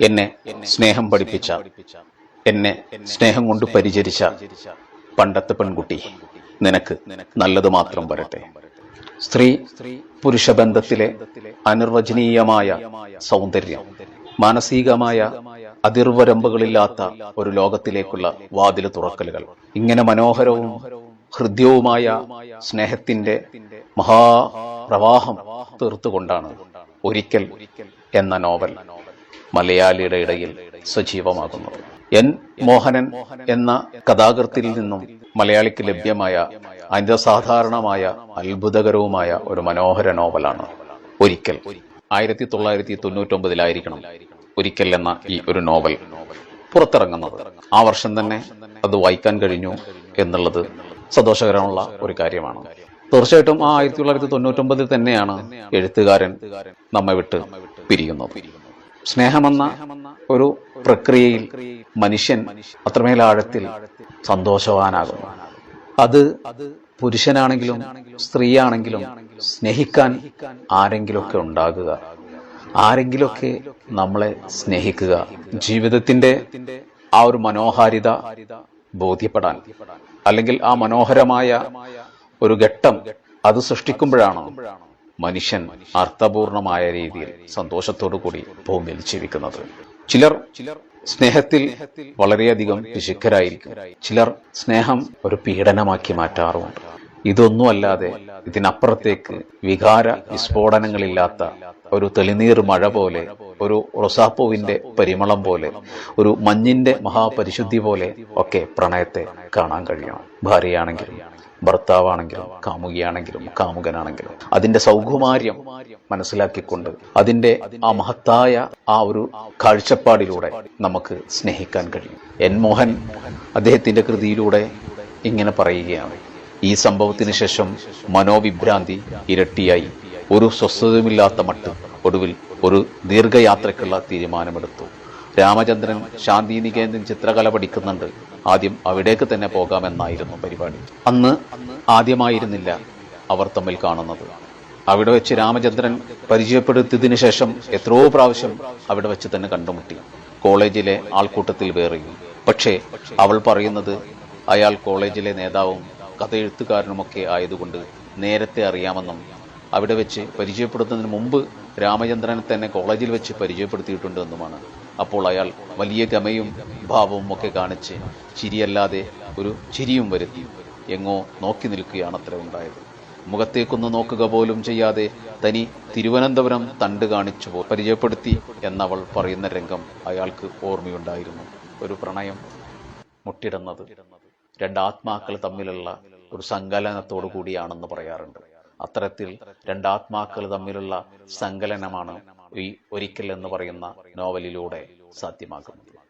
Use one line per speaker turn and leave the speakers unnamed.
എന്നെ സ്നേഹം പഠിപ്പിച്ച എന്നെ സ്നേഹം കൊണ്ട് പരിചരിച്ച പണ്ടത്തെ പെൺകുട്ടി നിനക്ക് നല്ലത് മാത്രം വരട്ടെ. സ്ത്രീ പുരുഷ ബന്ധത്തിലെ അനിർവചനീയമായ സൗന്ദര്യം മാനസികമായ അതിർവരമ്പുകളില്ലാത്ത ഒരു ലോകത്തിലേക്കുള്ള വാതിൽ തുറക്കലുകൾ ഇങ്ങനെ മനോഹരവും ഹൃദ്യവുമായ സ്നേഹത്തിന്റെ മഹാപ്രവാഹം തീർത്തുകൊണ്ടാണ് ഒരിക്കൽ എന്ന നോവൽ മലയാളിയുടെ ഇടയിൽ സജീവമാകുന്നത് എൻ. മോഹനൻ എന്ന കഥാകൃത്തിൽ നിന്നും മലയാളിക്ക് ലഭ്യമായ അന്യസാധാരണമായ അത്ഭുതകരവുമായ ഒരു മനോഹര നോവലാണ് ഒരിക്കൽ. ആയിരത്തി തൊള്ളായിരത്തി തൊണ്ണൂറ്റൊമ്പതിലായിരിക്കണം ഒരിക്കൽ എന്ന ഈ ഒരു നോവൽ പുറത്തിറങ്ങുന്നത്. ആ വർഷം തന്നെ അത് വായിക്കാൻ കഴിഞ്ഞു എന്നുള്ളത് സന്തോഷകരമുള്ള ഒരു കാര്യമാണ്. തീർച്ചയായിട്ടും ആ ആയിരത്തി തൊള്ളായിരത്തി തൊണ്ണൂറ്റൊമ്പതിൽ തന്നെയാണ് എഴുത്തുകാരൻ നമ്മെ വിട്ട് പിരിയുന്നത്. സ്നേഹമെന്ന ഒരു പ്രക്രിയയിൽ മനുഷ്യൻ അത്രമേൽ ആഴത്തിൽ സന്തോഷവാനാകുന്നു. അത് പുരുഷനാണെങ്കിലും സ്ത്രീയാണെങ്കിലും സ്നേഹിക്കാൻ ആരെങ്കിലുമൊക്കെ ഉണ്ടാകുക. ആരെങ്കിലുമൊക്കെ നമ്മളെ സ്നേഹിക്കുക. ജീവിതത്തിന്റെ ആ ഒരു മനോഹാരിത ബോധ്യപ്പെടാൻ അല്ലെങ്കിൽ ആ മനോഹരമായ ഒരു ഘട്ടം അത് സൃഷ്ടിക്കുമ്പോഴാണ് മനുഷ്യൻ അർത്ഥപൂർണമായ രീതിയിൽ സന്തോഷത്തോടു കൂടി ഭൂമിയിൽ ജീവിക്കുന്നത്. ചിലർ ചിലർ സ്നേഹത്തിൽ വളരെയധികം പിശുക്കരായിരിക്കും ചിലർ സ്നേഹം ഒരു പീഡനമാക്കി മാറ്റാറുമുണ്ട്. ഇതൊന്നും അല്ലാതെ ഇതിനപ്പുറത്തേക്ക് വികാര വിസ്ഫോടനങ്ങളില്ലാത്ത ഒരു തെളിനീർ മഴ പോലെ ഒരു റൊസാപ്പൂവിന്റെ പരിമളം പോലെ ഒരു മഞ്ഞിന്റെ മഹാപരിശുദ്ധി പോലെ ഒക്കെ പ്രണയത്തെ കാണാൻ കഴിയണം. ഭാര്യയാണെങ്കിലും ഭർത്താവാണെങ്കിലും കാമുകിയാണെങ്കിലും കാമുകനാണെങ്കിലും. അതിന്റെ സൗകുമാര്യം മനസ്സിലാക്കിക്കൊണ്ട് അതിന്റെ ആ മഹത്തായ ആ ഒരു കാഴ്ചപ്പാടിലൂടെ നമുക്ക് സ്നേഹിക്കാൻ കഴിയും. എൻ മോഹൻ അദ്ദേഹത്തിന്റെ കൃതിയിലൂടെ ഇങ്ങനെ പറയുകയാണ്. ഈ സംഭവത്തിന് ശേഷം മനോവിഭ്രാന്തി ഇരട്ടിയായി. ഒരു സ്വസ്ഥതയുമില്ലാത്ത മട്ട് ഒടുവിൽ ഒരു ദീർഘയാത്രയ്ക്കുള്ള തീരുമാനമെടുത്തു. രാമചന്ദ്രൻ ശാന്തിനികേന്ദ്രൻ ചിത്രകല പഠിക്കുന്നുണ്ട്. ആദ്യം അവിടേക്ക് തന്നെ പോകാമെന്നായിരുന്നു പരിപാടി. അന്ന് ആദ്യമായിരുന്നില്ല അവർ തമ്മിൽ കാണുന്നത്. അവിടെ വെച്ച് രാമചന്ദ്രൻ പരിചയപ്പെടുത്തിയതിനു ശേഷം എത്രയോ പ്രാവശ്യം അവിടെ വെച്ച് തന്നെ കണ്ടുമുട്ടി. കോളേജിലെ ആൾക്കൂട്ടത്തിൽ വേറെയും. പക്ഷേ അവൾ പറയുന്നത് അയാൾ കോളേജിലെ നേതാവും കഥയെഴുത്തുകാരനുമൊക്കെ ആയതുകൊണ്ട് നേരത്തെ അറിയാമെന്നും അവിടെ വെച്ച് പരിചയപ്പെടുത്തുന്നതിന് മുമ്പ് രാമചന്ദ്രനെ തന്നെ കോളേജിൽ വെച്ച് പരിചയപ്പെടുത്തിയിട്ടുണ്ടെന്നുമാണ്. അപ്പോൾ അയാൾ വലിയ ഗമയും ഭാവവും ഒക്കെ കാണിച്ച് ചിരിയല്ലാതെ ഒരു ചിരിയും വരുത്തി. എങ്ങോ നോക്കി നിൽക്കുകയാണ് അത്ര ഉണ്ടായത്. മുഖത്തേക്കൊന്ന് നോക്കുക പോലും ചെയ്യാതെ തനി തിരുവനന്തപുരം തണ്ട് കാണിച്ചു പരിചയപ്പെടുത്തി എന്നവൾ പറയുന്ന രംഗം അയാൾക്ക് ഓർമ്മയുണ്ടായിരുന്നു. ഒരു പ്രണയം മുട്ടിടുന്നത്. രണ്ട് ആത്മാക്കൾ തമ്മിലുള്ള ഒരു സങ്കലനത്തോടു കൂടിയാണെന്ന് പറയാറുണ്ട്. അത്തരത്തിൽ രണ്ടാത്മാക്കൾ തമ്മിലുള്ള സങ്കലനമാണ് ഈ ഒരിക്കൽ എന്ന് പറയുന്ന നോവലിലൂടെ സാധ്യമാക്കുന്നത്